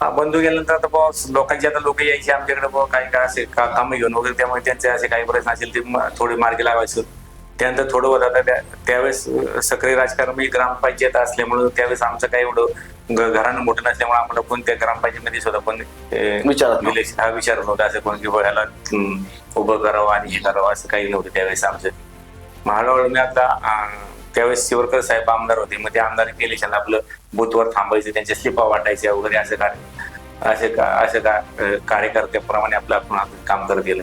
हा बंधू गेल्यानंतर आता बुवा लोकांची आता लोक यायची आमच्याकडे बुवा काही काय असे का कामं घेऊन वगैरे त्यामुळे त्यांचे असे काही प्रश्न असेल ते म- थोडे मार्गी लावायचं त्यानंतर थोडं होत आता त्या- त्यावेळेस सक्रिय राजकारण म्हणजे ग्रामपंचायत असल्यामुळं त्यावेळेस आमचं काही एवढं घ- घरानं मोठं नसल्यामुळे आम्हाला कोणत्या ग्रामपंचायतीमध्ये सुद्धा पण अं, विचारत नव्हतं. विलेज- हा विचार नव्हता असं कोण की ह्याला उभं करावं आणि हे करावं असं काही नव्हतं त्यावेळेस आमचं मग हळूहळू मी आता अं, त्यावेळेस शिवरकर साहेब आमदार होते मग ते आमदार केले आपलं बूथवर थांबायचं त्यांच्या स्लिपा वाटायच्या वगैरे असं कार्य असे का असे का कार्यकर्त्याप्रमाणे आपलं आपण काम करत गेलं.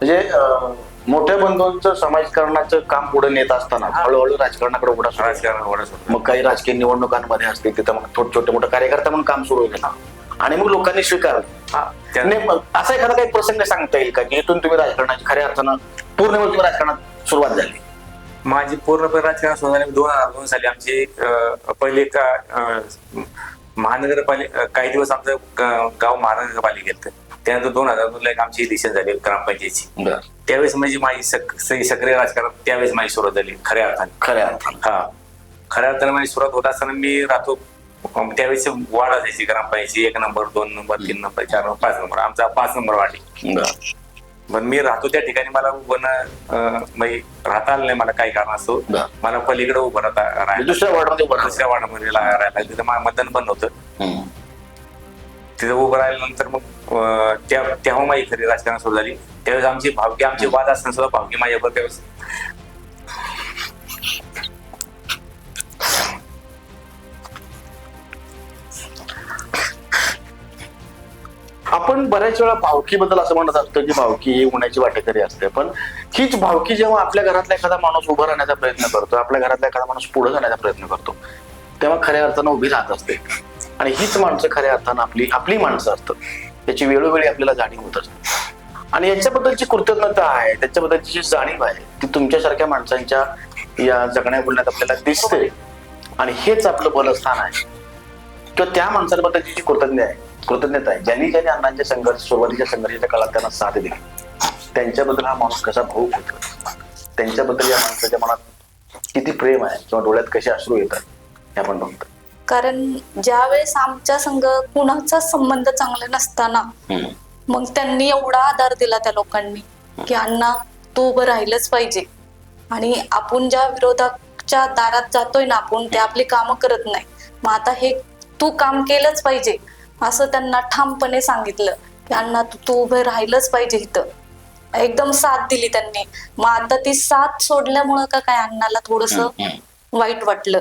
म्हणजे मोठ्या बंधूंचं समाजकारणाचं काम पुढे नेत असताना हळूहळू राजकारणाकडे झाला. राजकारण मग काही राजकीय निवडणुकांमध्ये असतील तिथं मग छोटे मोठे कार्यकर्ता म्हणून काम सुरू केलं आणि मग लोकांनी स्वीकारलं. हा, असा एखादा काही प्रसंग सांगता येईल का की इथून तुम्ही राजकारणाची खऱ्या अर्थानं पूर्ण तुम्ही राजकारणात सुरुवात झाली? माझी पूर्णपणे राजकारण सुरू झाले दोन हजार दोन साली आमची पहिले का महानगरपालिका काही दिवस आमचं गाव महानगरपालिकेत त्यानंतर दोन हजार दोनला एक आमची इलेक्शन झाली ग्रामपंचायतची. त्यावेळेस म्हणजे माझी सक्रिय राजकारण त्यावेळेस माझी सुरुवात झाली खऱ्या अर्थाने. खऱ्या अर्थानं. हा. खऱ्या अर्थाने माझी सुरुवात होत असताना मी राहतो त्यावेळेस वाढ असायची ग्रामपंचायतची. एक नंबर दोन नंबर तीन नंबर चार नंबर पाच नंबर. आमचा पाच नंबर वाढली पण मी राहतो त्या ठिकाणी मला उभं म्हणजे राहता आलं नाही मला काही कारण असतो. मला पलीकडे उभं राहता राहायला दुसऱ्या वॉर्डमध्ये. दुसऱ्या वार्डामध्ये राहायला तिथं मतदान पण नव्हतं. तिथं उभं राहिल्यानंतर मग तेव्हा माझी खरी राजकारण सुरू झाली त्यावेळेस आमची भावकी आमचे वाद असताना सुद्धा भावकी माझ्यावर त्यावेळेस आपण बऱ्याच वेळा भावकीबद्दल असं म्हणत असतो की भावकी ही उन्हाची वाटेकरी असते. पण हीच भावकी जेव्हा आपल्या घरातला एखादा माणूस उभा राहण्याचा प्रयत्न करतो आपल्या घरातला एखादा माणूस पुढे जाण्याचा प्रयत्न करतो तेव्हा खऱ्या अर्थानं उभी राहत असते. आणि हीच माणसं खऱ्या अर्थानं आपली आपली माणसं असतात. त्याची वेळोवेळी आपल्याला जाणीव होत असते. आणि याच्याबद्दलची कृतज्ञता आहे त्याच्याबद्दलची जी जाणीव आहे ती तुमच्यासारख्या माणसांच्या या जगण्या बोलण्यात आपल्याला दिसते. आणि हेच आपलं बलस्थान आहे. किंवा त्या माणसांबद्दलची जी कृतज्ञ आहे. कृतज्ञता आहे. ज्यांनी ज्यांनी अण्णांच्या संघर्ष सुरुवातीच्या संघर्षाच्या काळात त्यांना साथ दिली. त्यांच्याबद्दल हा माणूस कसा भाऊक होतो? त्यांच्याबद्दल या माणसाच्या मनात किती प्रेम आहे? किंवा डोळ्यात कसे अश्रू येतात? हे आपण बघतो. कारण ज्या वेळेस आमच्या संघ कुणाचा संबंध चांगला नसताना मग त्यांनी एवढा आधार दिला त्या लोकांनी की अण्णा तू उभं राहिलंच पाहिजे. आणि आपण ज्या विरोधाच्या दारात जातोय ना आपण ते आपली कामं करत नाही. मग आता हे तू काम केलंच पाहिजे. असं त्यांना ठामपणे सांगितलं. की अण्णा तू तू उभं राहिलंच पाहिजे इथं. एकदम साथ दिली त्यांनी. मग आता ती साथ सोडल्यामुळं का काय अण्णाला थोडस वाईट वाटलं.